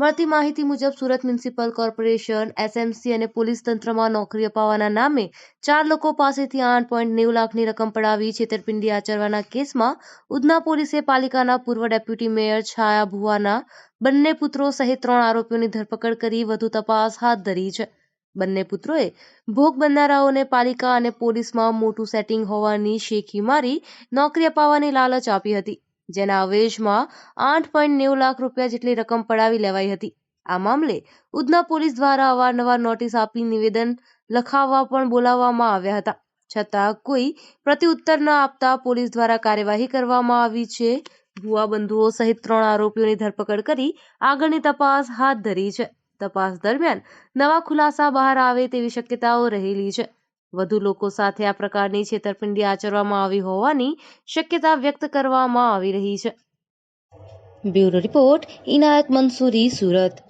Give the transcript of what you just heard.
મળતી માહિતી મુજબ સુરત મ્યુનિસિપલ કોર્પોરેશન, એસએમસી અને પોલીસ તંત્રમાં નોકરી અપાવવાના નામે ચાર લોકો પાસેથી આઠ પોઈન્ટ નેવું લાખની રકમ પડાવી છેતરપિંડી આચરવાના કેસમાં ઉધના પોલીસે પાલિકાના પૂર્વ ડેપ્યુટી મેયર છાયા ભુવાના બંને પુત્રો સહિત ત્રણ આરોપીઓની ધરપકડ કરી વધુ તપાસ હાથ ધરી છે. બંને પુત્રોએ ભોગ બનનારાઓને પાલિકા અને પોલીસમાં મોટું સેટિંગ હોવાની શેખી મારી નોકરી અપાવવાની લાલચ આપી હતી. જેના અવેજમાં આઠ પોઈન્ટ નેવું લાખ રૂપિયા જેટલી રકમ પડાવી લેવાઈ હતી. આ મામલે ઉધના પોલીસ દ્વારા અવારનવાર નોટિસ આપી નિવેદન લખાવવા પણ બોલાવવામાં આવ્યા હતા. છતાં કોઈ પ્રત્યુત્તર ન આપતા પોલીસ દ્વારા કાર્યવાહી કરવામાં આવી છે. ભુવા બંધુઓ સહિત ત્રણ આરોપીઓની ધરપકડ કરી આગળની તપાસ હાથ ધરી છે. તપાસ દરમિયાન નવા ખુલાસા બહાર આવે તેવી શક્યતાઓ રહેલી છે. વધુ લોકો સાથે આ પ્રકારની છેતરપિંડી આચરવામાં આવી હોવાની શક્યતા વ્યક્ત કરવામાં આવી રહી છે. Bureau report Inayat Mansuri, Surat.